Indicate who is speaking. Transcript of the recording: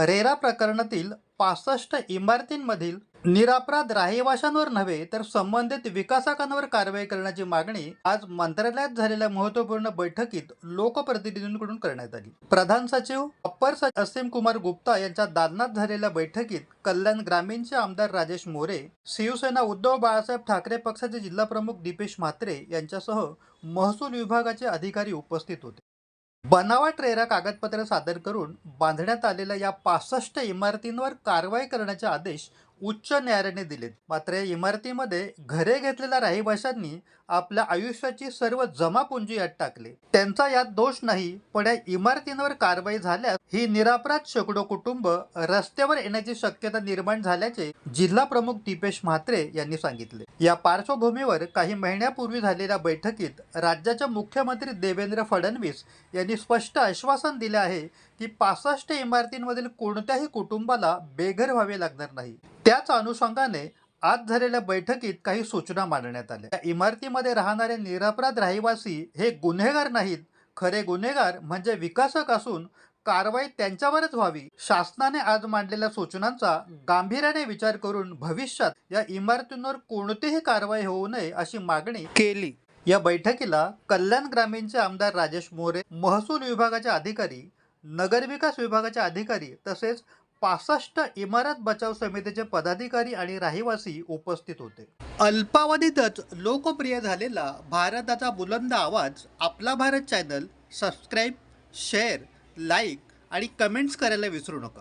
Speaker 1: RERA प्रकरणातील पासष्ट इमारतींमधील निरापराध राहिवाशांवर नव्हे तर संबंधित विकासकांवर कारवाई करण्याची मागणी आज मंत्रालयात झालेल्या महत्त्वपूर्ण बैठकीत लोकप्रतिनिधींकडून करण्यात आली. प्रधान सचिव अप्पर सचिव असीम कुमार गुप्ता यांच्या दालनात झालेल्या बैठकीत कल्याण ग्रामीणचे आमदार राजेश मोरे शिवसेना उद्धव बाळासाहेब ठाकरे पक्षाचे जिल्हाप्रमुख दीपेश म्हात्रे यांच्यासह महसूल विभागाचे अधिकारी उपस्थित होते. बनावट रेरा कागदपत्र सादर करून बांधण्यात आलेल्या या पासष्ट इमारतींवर कारवाई करण्याचे आदेश उच्च न्यायालयाने दिलेत. मात्र या इमारतीमध्ये घरे घेतलेल्या रहिवाशांनी आपल्या आयुष्याची सर्व जमापुंजी यात टाकले. त्यांचा यात दोष नाही पण या इमारतींवर कारवाई झाल्यास ही निरापराध शेकडो कुटुंब रस्त्यावर येण्याची शक्यता निर्माण झाल्याचे जिल्हा प्रमुख दीपेश म्हात्रे यांनी सांगितले. या पार्श्वभूमीवर काही महिन्यापूर्वी झालेल्या बैठकीत राज्याच्या मुख्यमंत्री देवेंद्र फडणवीस यांनी स्पष्ट आश्वासन दिले आहे की पासष्ट इमारतींमधील कोणत्याही कुटुंबाला बेघर व्हावे लागणार नाही. त्याच अनुषंगाने आज झालेल्या बैठकीत काही सूचना मांडण्यात आल्या. या इमारतीमध्ये राहणारे निरपराध रहिवासी हे गुन्हेगार नाहीत. खरे गुन्हेगार म्हणजे विकासक असून कारवाई त्यांच्यावरच व्हावी. शासनाने आज मांडलेल्या सूचनांचा गांभीर्याने विचार करून भविष्यात या इमारतींवर कोणतीही कारवाई होऊ नये अशी मागणी केली. या बैठकीला कल्याण ग्रामीणचे आमदार राजेश मोरे महसूल विभागाचे अधिकारी नगरविकास विभागाचे अधिकारी तसेच पासष्ट इमारत बचाव समितीचे पदाधिकारी आणि रहिवासी उपस्थित होते. अल्पावधीतच लोकप्रिय झालेला भारताचा बुलंद आवाज आपला Bharat channel subscribe share like आणि कमेंट्स करायला विसरू नका.